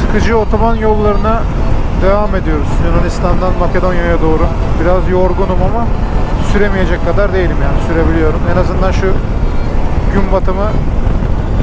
Sıkıcı otoban yollarına devam ediyoruz. Yunanistan'dan Makedonya'ya doğru. Biraz yorgunum ama süremeyecek kadar değilim yani sürebiliyorum. En azından şu gün batımı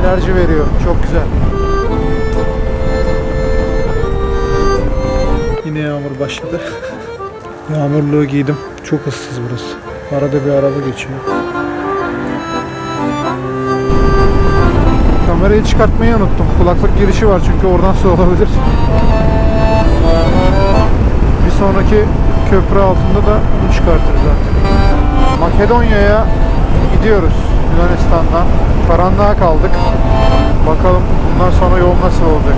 enerji veriyor. Çok güzel. Yine yağmur başladı. Yağmurluğu giydim. Çok ıssız burası. Arada bir araba geçiyor. Kamerayı çıkartmayı unuttum. Kulaklık girişi var çünkü oradan su olabilir. Bir sonraki köprü altında da bunu çıkartırız artık. Makedonya'ya gidiyoruz Yunanistan'dan. Karanlığa kaldık. Bakalım bundan sonra yol nasıl olacak.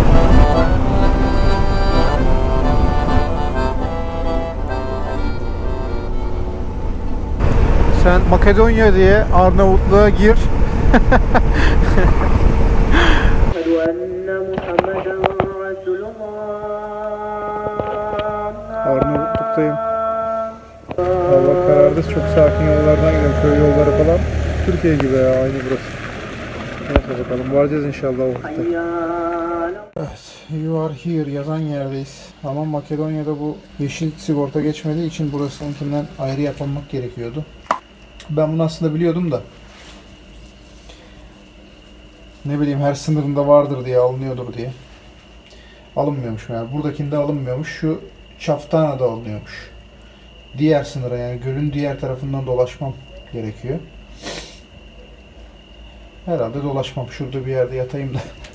Sen Makedonya diye Arnavutluğa gir. Arnavutluk'tayım. Valla karardı. Çok sakin yollardan gidiyorum. Köy yolları falan. Türkiye gibi ya. Aynı burası. Neyse bakalım. Varacağız inşallah o vakitte. Evet. You are here yazan yerdeyiz. Ama Makedonya'da bu yeşil sigorta geçmediği için burasınınkinden ayrı yapılmak gerekiyordu. Ben bunu aslında biliyordum da ne bileyim her sınırında vardır diye alınıyordur diye. Alınmıyormuş meğer. Buradakinde alınmıyormuş. Şu Çaftana'da alınıyormuş. Diğer sınıra yani gölün diğer tarafından dolaşmam gerekiyor. Herhalde dolaşmam. Şurada bir yerde yatayım da.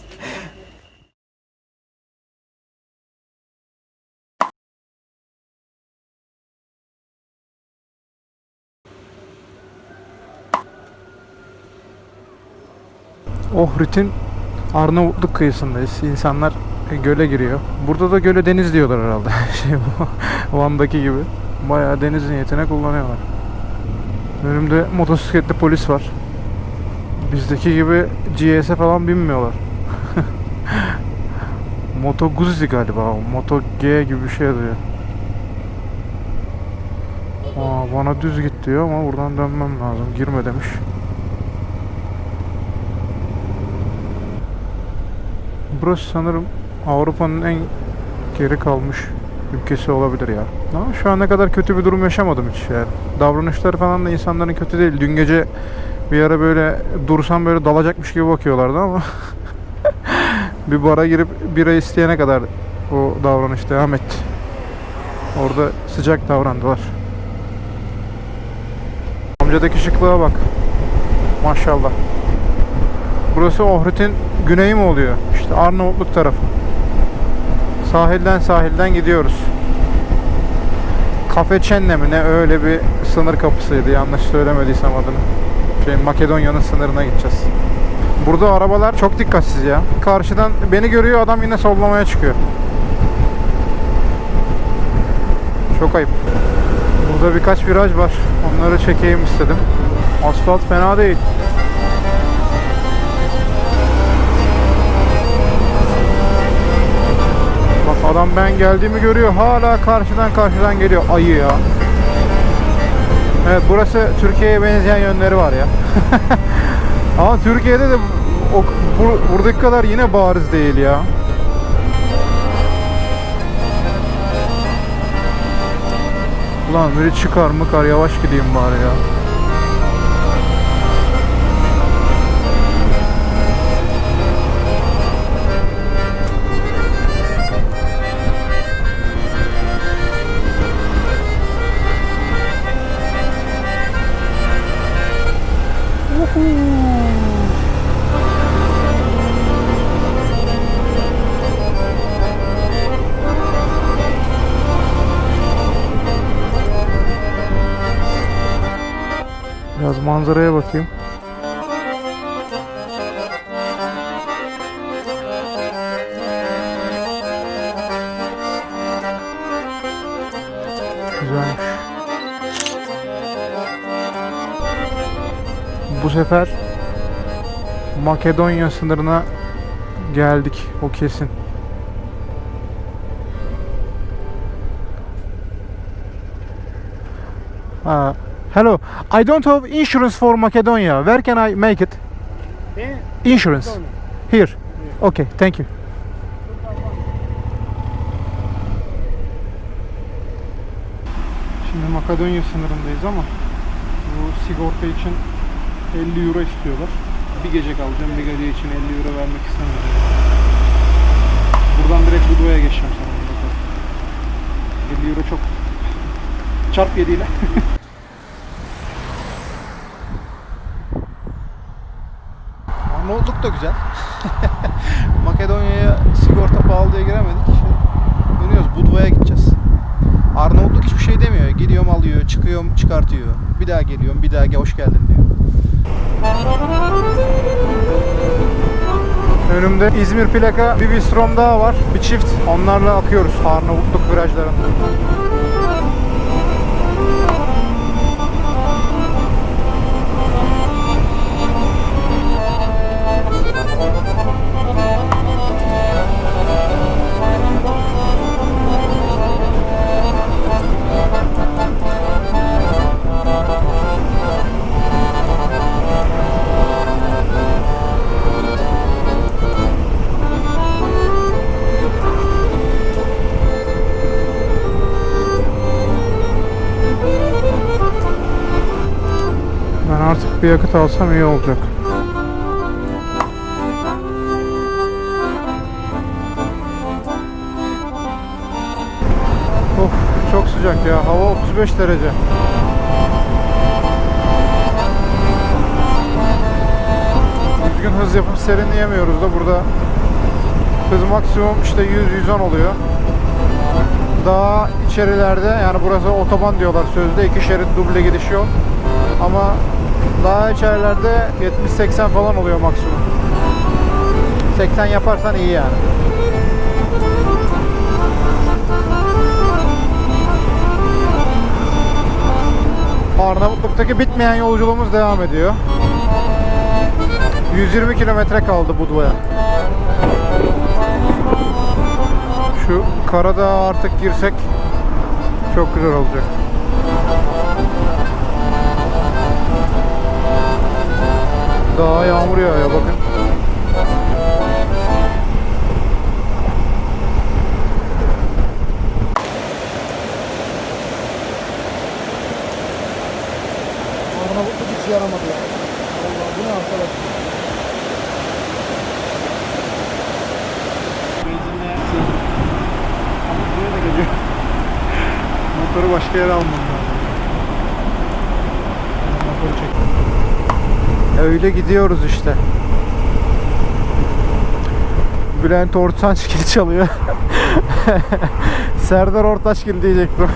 Ohrid'in Arnavutluk kıyısındayız. İnsanlar göle giriyor. Burada da göle deniz diyorlar herhalde. şey bu, Van'daki gibi. Bayağı deniz niyetine kullanıyorlar. Önümde motosikletli polis var. Bizdeki gibi GS'e falan binmiyorlar. Moto Guzzi galiba o. Moto G gibi bir şey diyor. Aa, bana düz git diyor ama buradan dönmem lazım. Girme demiş. Burası sanırım Avrupa'nın en geri kalmış ülkesi olabilir ya. Ama şu ana kadar kötü bir durum yaşamadım hiç yani. Davranışları falan da insanların kötü değil. Dün gece bir ara böyle dursam böyle dalacakmış gibi bakıyorlardı ama bir bara girip bira isteyene kadar o davranış devam etti. Orada sıcak davrandılar. Amcadaki şıklığa bak. Maşallah. Burası Ohrid'in güneyi mi oluyor? İşte Arnavutluk tarafı. Sahilden sahilden gidiyoruz. Kafe Çenne mi ne öyle bir sınır kapısıydı yanlış söylemediysem adını. Şey Makedonya'nın sınırına gideceğiz. Burada arabalar çok dikkatsiz ya. Karşıdan beni görüyor adam yine sollamaya çıkıyor. Çok ayıp. Burada birkaç viraj var. Onları çekeyim istedim. Asfalt fena değil. Adam ben geldiğimi görüyor. Hala karşıdan karşıdan geliyor. Ayı ya. Evet burası Türkiye'ye benzeyen yönleri var ya. Ama Türkiye'de de o, bu- buradaki kadar yine bariz değil ya. Ulan biri çıkar mı kar yavaş gideyim bari ya. Manzaraya bakayım. Güzelmiş. Bu sefer Makedonya sınırına geldik. O kesin. Hello. I don't have insurance for Macedonia. Where can I make it? Eh? Insurance. Here. Okay, thank you. Şimdi Makedonya sınırındayız ama bu sigorta için 50 euro istiyorlar. Bir gece kalacağım, bir gece için 50 euro vermek istemiyorum. Buradan direkt Budva'ya geçeceğim sanırım. bakalım. 50 euro çok. Çarp 7 ile. Arnavutluk da güzel. Makedonya'ya sigorta pahalı diye giremedik. İşte dönüyoruz Budva'ya gideceğiz. Arnavutluk hiçbir şey demiyor. Gidiyorum alıyor, çıkıyorum çıkartıyor. Bir daha geliyorum, bir daha gel hoş geldin diyor. Önümde İzmir plaka bir bistrom daha var. Bir çift. Onlarla akıyoruz Arnavutluk virajlarında. Bir yakıt alsam iyi olacak. Of çok sıcak ya. Hava 35 derece. Düzgün hız yapıp serinleyemiyoruz da burada hız maksimum işte 100-110 oluyor. Daha içerilerde yani burası otoban diyorlar sözde iki şerit duble gidiş yol. Ama daha içerilerde 70-80 falan oluyor maksimum. 80 yaparsan iyi yani. Arnavutluk'taki bitmeyen yolculuğumuz devam ediyor. 120 kilometre kaldı Budva'ya. Şu Karadağ'a artık girsek çok güzel olacak. Daha yağmur yağıyor bakın. Arnavutluk hiç yaramadı ya. Vallahi bu ne arkadaş? Motoru başka yere almam lazım. Motoru çek. Öyle gidiyoruz işte. Bülent Ortaçgil çalıyor. Serdar Ortaçgil diyecektim.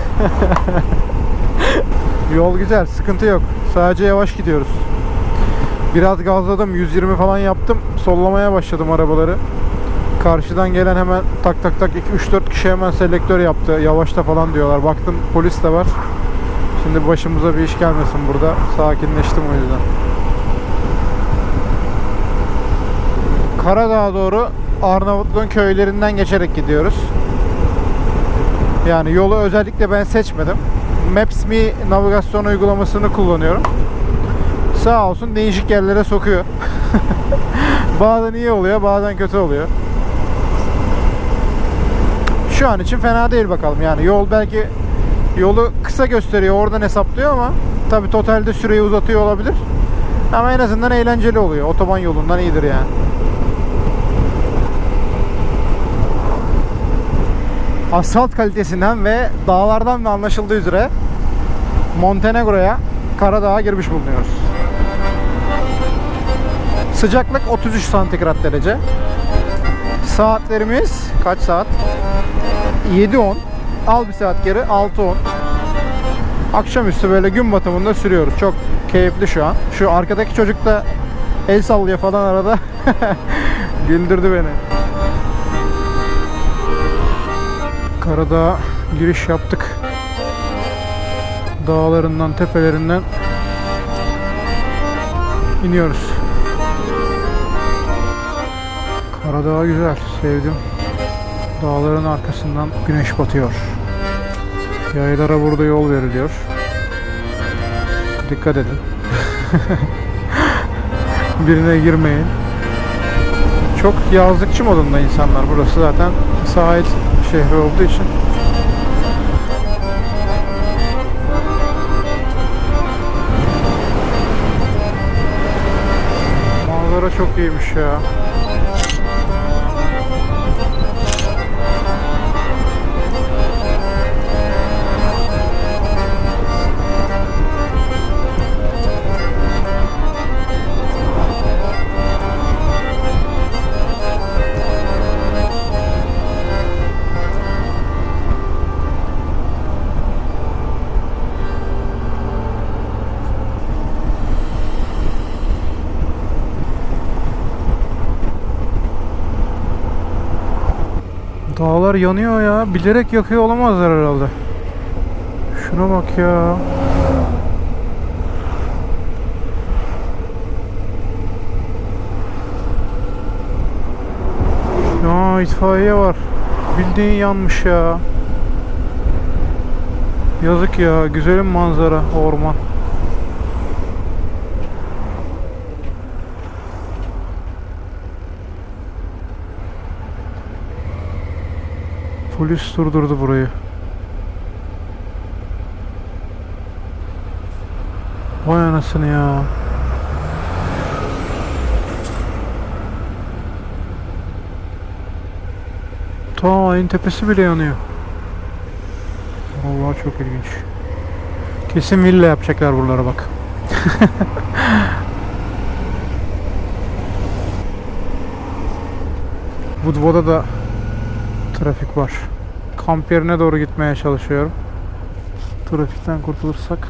Yol güzel, sıkıntı yok. Sadece yavaş gidiyoruz. Biraz gazladım, 120 falan yaptım. Sollamaya başladım arabaları. Karşıdan gelen hemen tak tak tak 3-4 kişi hemen selektör yaptı. Yavaşta falan diyorlar. Baktım polis de var. Şimdi başımıza bir iş gelmesin burada. Sakinleştim o yüzden. Karadağ'a doğru Arnavutluğun köylerinden geçerek gidiyoruz. Yani yolu özellikle ben seçmedim. Maps.me navigasyon uygulamasını kullanıyorum. Sağ olsun değişik yerlere sokuyor. bazen iyi oluyor, bazen kötü oluyor. Şu an için fena değil bakalım. Yani yol belki yolu kısa gösteriyor, oradan hesaplıyor ama tabi totalde süreyi uzatıyor olabilir. Ama en azından eğlenceli oluyor. Otoban yolundan iyidir yani. Asfalt kalitesinden ve dağlardan da anlaşıldığı üzere Montenegro'ya Karadağ'a girmiş bulunuyoruz. Sıcaklık 33 santigrat derece. Saatlerimiz kaç saat? 7-10. Al bir saat geri 6-10. Akşamüstü böyle gün batımında sürüyoruz. Çok keyifli şu an. Şu arkadaki çocuk da el sallıyor falan arada. Güldürdü beni. Karadağ'a giriş yaptık. Dağlarından, tepelerinden iniyoruz. Karadağ güzel, sevdim. Dağların arkasından güneş batıyor. Yaylara burada yol veriliyor. Dikkat edin. Birine girmeyin. Çok yazlıkçı modunda insanlar. Burası zaten sahil şehri olduğu için. Manzara çok iyiymiş ya. Dağlar yanıyor ya. Bilerek yakıyor olamazlar herhalde. Şuna bak ya. Ya itfaiye var. Bildiğin yanmış ya. Yazık ya. Güzelim manzara. Orman. Polis durdurdu burayı. Vay anasını ya. Ta ayın tepesi bile yanıyor. Vallahi çok ilginç. Kesin villa yapacaklar buralara bak. Budvo'da da trafik var. Kamp yerine doğru gitmeye çalışıyorum. Trafikten kurtulursak.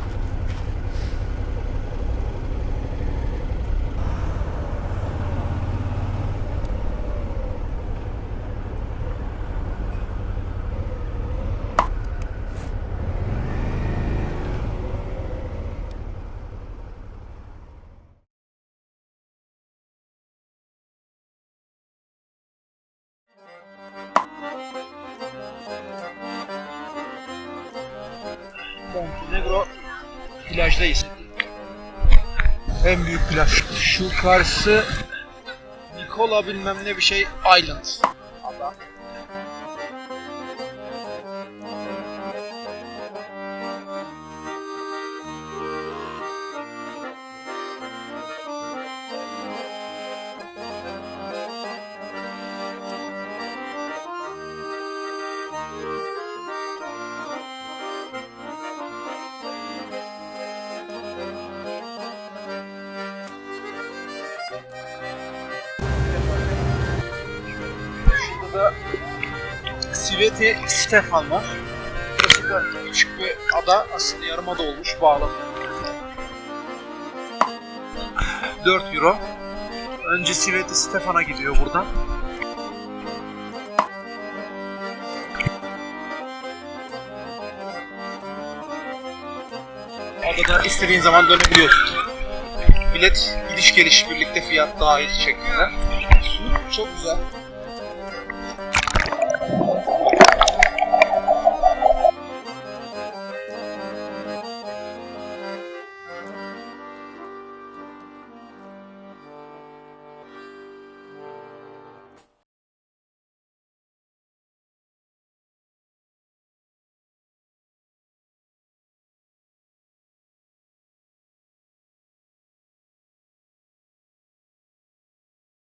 Plajdayız. En büyük plaj. Şu karşısı Nikola bilmem ne bir şey Island. Şurada da Sveti Stefan var. Burası da küçük bir ada. Aslında yarımada olmuş. Bağlı. 4 euro. Önce Sveti Stefan'a gidiyor buradan. Adada istediğin zaman dönebiliyorsun. Bilet gidiş geliş birlikte fiyat dahil şeklinde. Su çok güzel.